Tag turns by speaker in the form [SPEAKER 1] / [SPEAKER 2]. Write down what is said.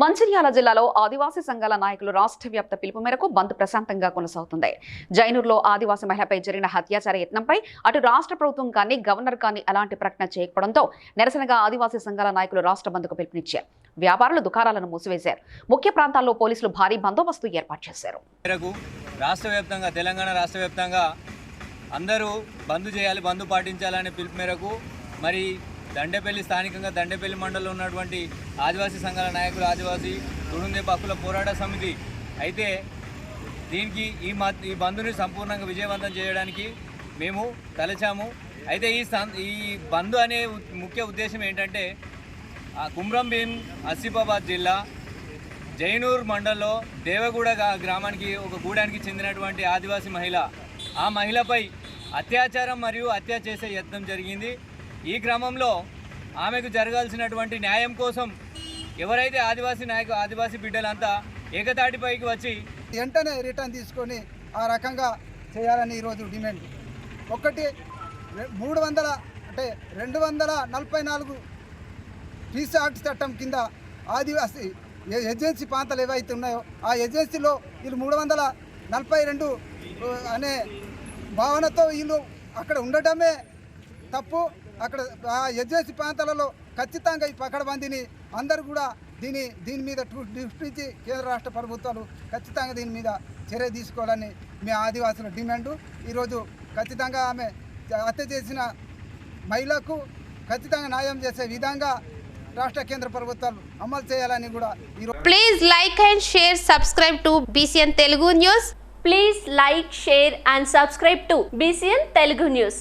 [SPEAKER 1] మంచిర్యాల జిల్లాలో ఆదివాసీ సంఘాల నాయకులు రాష్ట్ర వ్యాప్త పిలుపు మేరకు బంద్ ప్రశాంతంగా కొనసాగుతుంది. జైనూర్లో ఆదివాసీ మహిళపై జరిగిన హత్యాచార యత్నంపై అటు రాష్ట్ర ప్రభుత్వం కానీ గవర్నర్ కానీ అలాంటి ప్రకటన చేయకపోవడంతో నిరసనగా ఆదివాసీ సంఘాల నాయకులు రాష్ట్ర బంద్కు పిలుపునిచ్చారు. వ్యాపారులు దుకాణాలను మూసివేశారు. ముఖ్య ప్రాంతాల్లో పోలీసులు భారీ బందోబస్తు ఏర్పాటు చేశారు.
[SPEAKER 2] రాష్ట్ర వ్యాప్తంగా తెలంగాణ రాష్ట్ర వ్యాప్తంగా అందరూ బంద్ చేయాలి బంద్ పాటించాలనే పిలుపు మేరకు మరి దండేపల్లి స్థానికంగా దండేపల్లి మండలంలో ఉన్నటువంటి ఆదివాసీ సంఘాల నాయకులు ఆదివాసీ తుడుందే హక్కుల పోరాట సమితి. అయితే దీనికి ఈ మా ఈ బంధుని సంపూర్ణంగా విజయవంతం చేయడానికి మేము తలచాము. అయితే ఈ సం- ఈ బంధు అనే ముఖ్య ఉద్దేశం ఏంటంటే కుమ్రం భీం ఆసిఫాబాద్ జిల్లా జైనూర్ మండల్లో దేవగూడ గ్రామానికి ఒక గూడానికి చెందినటువంటి ఆదివాసీ మహిళ. ఆ మహిళపై అత్యాచారం మరియు హత్య చేసే యత్నం జరిగింది. ఈ క్రమంలో ఆమెకు జరగాల్సినటువంటి న్యాయం కోసం ఎవరైతే ఆదివాసీ నాయకు ఆదివాసీ బిడ్డలంతా ఏకతాటిపైకి వచ్చి
[SPEAKER 3] వెంటనే రిటర్న్ తీసుకొని ఆ రకంగా చేయాలని ఈరోజు డిమాండ్. ఒకటి మూడు వందల అంటే రెండు వందల నలభై నాలుగు పీసీ యాక్ట్ చట్టం కింద ఆదివాసీ ఏ- ఏజెన్సీ ప్రాంతాలు ఏవైతే ఉన్నాయో ఆ ఏజెన్సీలో వీళ్ళు మూడు వందల నలభై రెండు అనే భావనతో వీళ్ళు అక్కడ ఉండటమే తప్పు. అక్కడ ఆ ప్రాంతాలలో ఖచ్చితంగా ఈ పకడ్బందీని అందరూ కూడా దీని దీని మీద టు- దృష్టించి కేంద్ర రాష్ట్ర ప్రభుత్వాలు ఖచ్చితంగా దీని మీద చర్య తీసుకోవాలని మీ ఆదివాసుల డిమాండు. ఈరోజు ఖచ్చితంగా ఆమె హత్య చేసిన మహిళకు ఖచ్చితంగా న్యాయం చేసే విధంగా రాష్ట్ర కేంద్ర ప్రభుత్వాలు అమలు చేయాలని కూడా ఈరోజు
[SPEAKER 4] like and share subscribe to BCN Telugu news
[SPEAKER 5] please like share and subscribe to BCN Telugu news